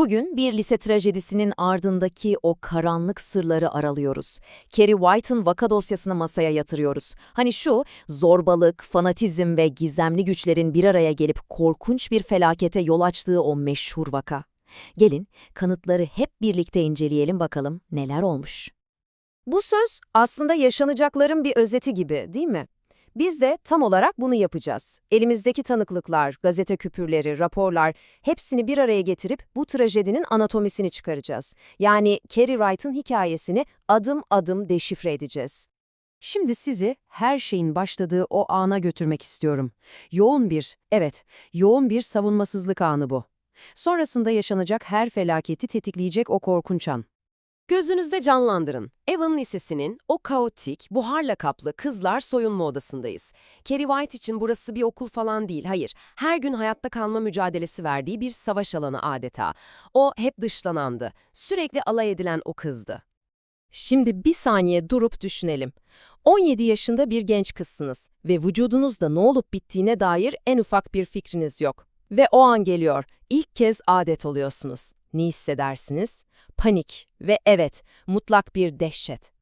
Bugün bir lise trajedisinin ardındaki o karanlık sırları aralıyoruz. Carrie White'ın vaka dosyasını masaya yatırıyoruz. Hani şu, zorbalık, fanatizm ve gizemli güçlerin bir araya gelip korkunç bir felakete yol açtığı o meşhur vaka. Gelin, kanıtları hep birlikte inceleyelim bakalım neler olmuş. Bu söz aslında yaşanacakların bir özeti gibi, değil mi? Biz de tam olarak bunu yapacağız. Elimizdeki tanıklıklar, gazete küpürleri, raporlar hepsini bir araya getirip bu trajedinin anatomisini çıkaracağız. Yani Carrie Wright'ın hikayesini adım adım deşifre edeceğiz. Şimdi sizi her şeyin başladığı o ana götürmek istiyorum. Yoğun bir, evet, yoğun bir savunmasızlık anı bu. Sonrasında yaşanacak her felaketi tetikleyecek o korkunç an. Gözünüzde canlandırın. Evan Lisesi'nin o kaotik, buharla kaplı kızlar soyunma odasındayız. Carrie White için burası bir okul falan değil, hayır. Her gün hayatta kalma mücadelesi verdiği bir savaş alanı adeta. O hep dışlanandı. Sürekli alay edilen o kızdı. Şimdi bir saniye durup düşünelim. 17 yaşında bir genç kızsınız ve vücudunuzda ne olup bittiğine dair en ufak bir fikriniz yok. Ve o an geliyor, ilk kez adet oluyorsunuz. Ne hissedersiniz? Panik ve evet, mutlak bir dehşet.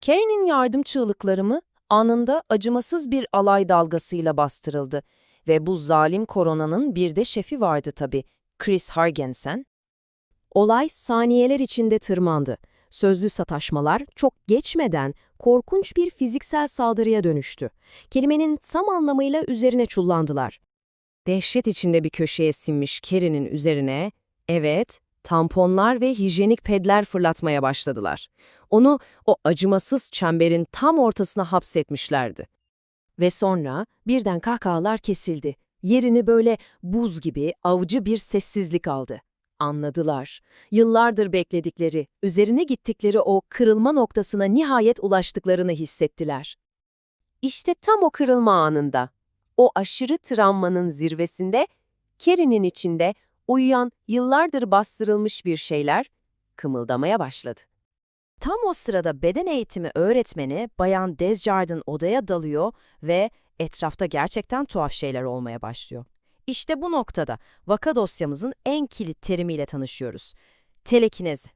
Carrie'nin yardım çığlıkları anında acımasız bir alay dalgasıyla bastırıldı. Ve bu zalim koronanın bir de şefi vardı tabii, Chris Hargensen. Olay saniyeler içinde tırmandı. Sözlü sataşmalar çok geçmeden korkunç bir fiziksel saldırıya dönüştü. Kelimenin tam anlamıyla üzerine çullandılar. Dehşet içinde bir köşeye sinmiş Carrie'nin üzerine, evet, tamponlar ve hijyenik pedler fırlatmaya başladılar. Onu o acımasız çemberin tam ortasına hapsetmişlerdi. Ve sonra birden kahkahalar kesildi. Yerini böyle buz gibi avcı bir sessizlik aldı. Anladılar. Yıllardır bekledikleri, üzerine gittikleri o kırılma noktasına nihayet ulaştıklarını hissettiler. İşte tam o kırılma anında, o aşırı travmanın zirvesinde, Carrie'nin içinde uyuyan, yıllardır bastırılmış bir şeyler kımıldamaya başladı. Tam o sırada beden eğitimi öğretmeni Bayan Desjardins odaya dalıyor ve etrafta gerçekten tuhaf şeyler olmaya başlıyor. İşte bu noktada vaka dosyamızın en kilit terimiyle tanışıyoruz. Telekinezi.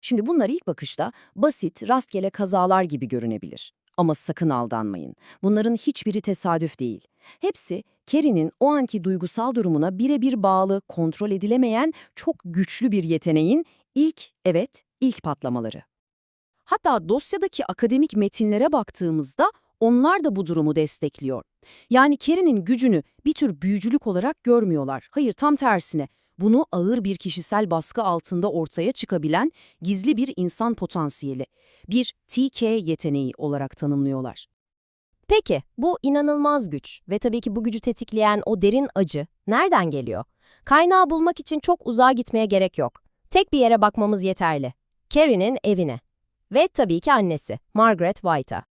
Şimdi bunlar ilk bakışta basit, rastgele kazalar gibi görünebilir. Ama sakın aldanmayın. Bunların hiçbiri tesadüf değil. Hepsi Carrie'nin o anki duygusal durumuna birebir bağlı, kontrol edilemeyen çok güçlü bir yeteneğin ilk, evet, ilk patlamaları. Hatta dosyadaki akademik metinlere baktığımızda onlar da bu durumu destekliyor. Yani Carrie'nin gücünü bir tür büyücülük olarak görmüyorlar. Hayır, tam tersine. Bunu ağır bir kişisel baskı altında ortaya çıkabilen gizli bir insan potansiyeli, bir TK yeteneği olarak tanımlıyorlar. Peki, bu inanılmaz güç ve tabii ki bu gücü tetikleyen o derin acı nereden geliyor? Kaynağı bulmak için çok uzağa gitmeye gerek yok. Tek bir yere bakmamız yeterli. Carrie'nin evine. Ve tabii ki annesi, Margaret White'a.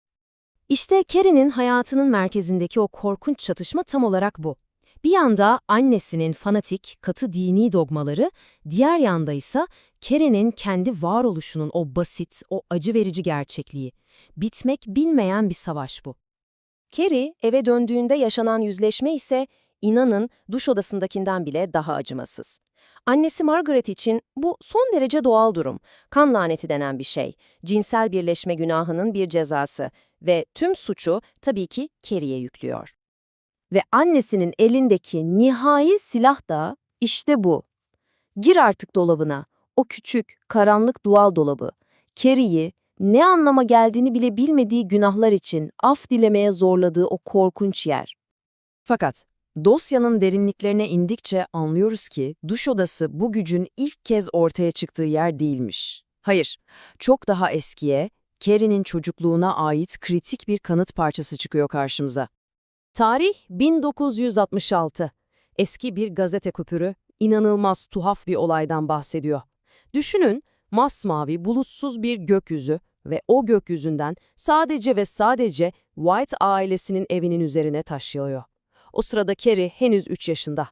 İşte Carrie'nin hayatının merkezindeki o korkunç çatışma tam olarak bu. Bir yanda annesinin fanatik, katı dini dogmaları, diğer yanda ise Carrie'nin kendi varoluşunun o basit, o acı verici gerçekliği. Bitmek bilmeyen bir savaş bu. Carrie eve döndüğünde yaşanan yüzleşme ise inanın duş odasındakinden bile daha acımasız. Annesi Margaret için bu son derece doğal durum. Kan laneti denen bir şey. Cinsel birleşme günahının bir cezası ve tüm suçu tabii ki Carrie'ye yüklüyor. Ve annesinin elindeki nihai silah da işte bu. Gir artık dolabına. O küçük, karanlık dual dolabı. Carrie'yi ne anlama geldiğini bile bilmediği günahlar için af dilemeye zorladığı o korkunç yer. Fakat dosyanın derinliklerine indikçe anlıyoruz ki duş odası bu gücün ilk kez ortaya çıktığı yer değilmiş. Hayır, çok daha eskiye, Carrie'nin çocukluğuna ait kritik bir kanıt parçası çıkıyor karşımıza. Tarih 1966. Eski bir gazete küpürü inanılmaz tuhaf bir olaydan bahsediyor. Düşünün, masmavi, bulutsuz bir gökyüzü ve o gökyüzünden sadece ve sadece White ailesinin evinin üzerine taşıyor. O sırada Carrie henüz 3 yaşında.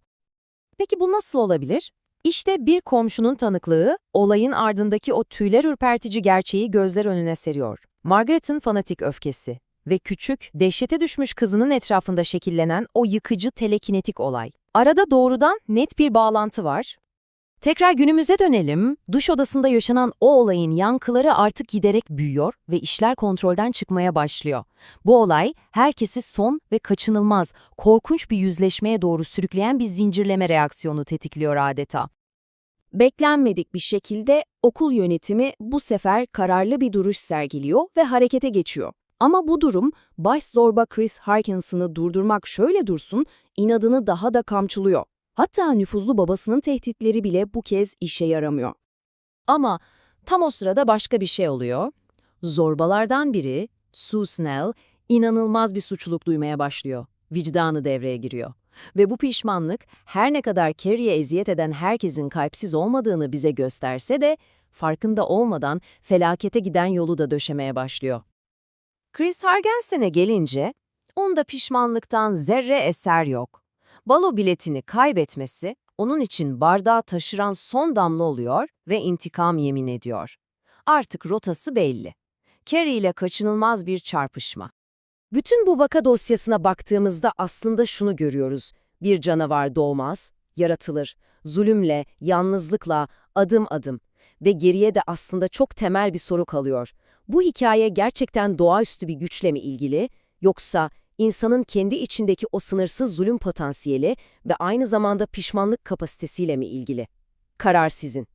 Peki bu nasıl olabilir? İşte bir komşunun tanıklığı, olayın ardındaki o tüyler ürpertici gerçeği gözler önüne seriyor. Margaret'ın fanatik öfkesi ve küçük, dehşete düşmüş kızının etrafında şekillenen o yıkıcı telekinetik olay. Arada doğrudan net bir bağlantı var. Tekrar günümüze dönelim. Duş odasında yaşanan o olayın yankıları artık giderek büyüyor ve işler kontrolden çıkmaya başlıyor. Bu olay herkesi son ve kaçınılmaz, korkunç bir yüzleşmeye doğru sürükleyen bir zincirleme reaksiyonu tetikliyor adeta. Beklenmedik bir şekilde okul yönetimi bu sefer kararlı bir duruş sergiliyor ve harekete geçiyor. Ama bu durum baş zorba Chris Harkinson'ı durdurmak şöyle dursun, inadını daha da kamçılıyor. Hatta nüfuzlu babasının tehditleri bile bu kez işe yaramıyor. Ama tam o sırada başka bir şey oluyor. Zorbalardan biri, Sue Snell, inanılmaz bir suçluluk duymaya başlıyor. Vicdanı devreye giriyor. Ve bu pişmanlık her ne kadar Carrie'ye eziyet eden herkesin kalpsiz olmadığını bize gösterse de farkında olmadan felakete giden yolu da döşemeye başlıyor. Chris Hargensen'e gelince onda pişmanlıktan zerre eser yok. Balo biletini kaybetmesi onun için bardağı taşıran son damla oluyor ve intikam yemin ediyor. Artık rotası belli. Carrie ile kaçınılmaz bir çarpışma. Bütün bu vaka dosyasına baktığımızda aslında şunu görüyoruz. Bir canavar doğmaz, yaratılır. Zulümle, yalnızlıkla, adım adım. Ve geriye de aslında çok temel bir soru kalıyor. Bu hikaye gerçekten doğaüstü bir güçle mi ilgili, yoksa insanın kendi içindeki o sınırsız zulüm potansiyeli ve aynı zamanda pişmanlık kapasitesiyle mi ilgili? Karar sizin.